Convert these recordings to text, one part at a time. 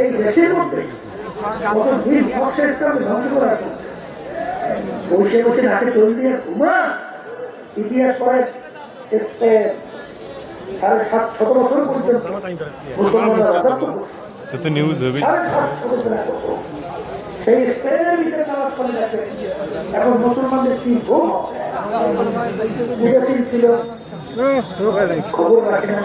এই দেশের মধ্যে কত দিন বর্ষের ইসলামকে ধ্বংস করা। বসে বসে নাকে চল দিয়ে ঘুমা ইতিহাস পড়ে সাড়ে সাত শত বছর পর্যন্ত মুসলমানরা রাজত্ব করছে। নিউজ হবে। সেই স্পেনের ভিতরে এখন মুসলমানদের কি ছিল খবর রাখে না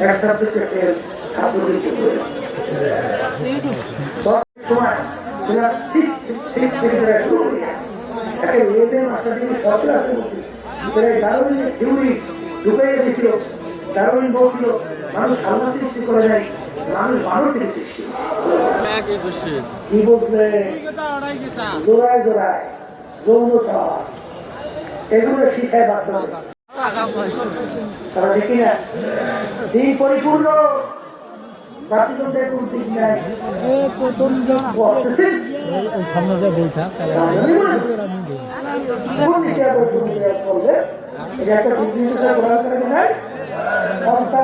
এক সাবজেক্টে fail, ছাত্র কিছু করে। দশ সময় তোমরা ঠিক ঠিক থেকে করে শুরু করে। একটা লেভেল মাস্টার ডিগ্রি সব ক্লাসে ভর্তি। ভিতরে দারুণের থিওরি ঢুকে দারুণ বলছিল মানুষ আল্লাহ সৃষ্টি করে যায় মানুষ মানুষ থেকে সৃষ্টি কি বলছে জোড়ায় জোড়ায় যৌন এগুলো শিখায় তারা দেখি না? দিন পরিপূর্ণ। বলতেছেন সামনে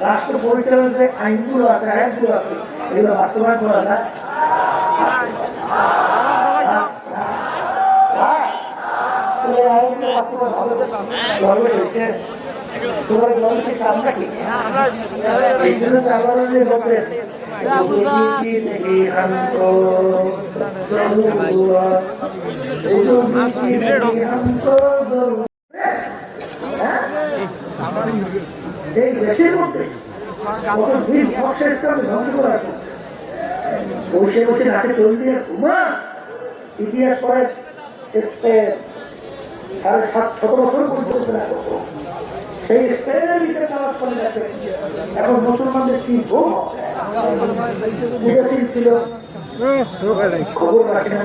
রাষ্ট্র পরিচালনার যে আইনগুলো আছে আইনগুলো আছে এগুলো বাস্তবায়ন করা যায়। হ্যাঁ। এই দেশের মধ্যে কত দিন বর্ষের ইসলামকে ধ্বংস করা হচ্ছে। বসে বসে নাকে চল দিয়ে ঘুমা ইতিহাস পড়ে সাড়ে সাত শত বছর পর্যন্ত সেই স্পেনের যাচ্ছে এখন মুসলমানদের কি হবে? বিদেশি ছিল। খবর রাখে না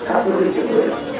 다 들으시고요.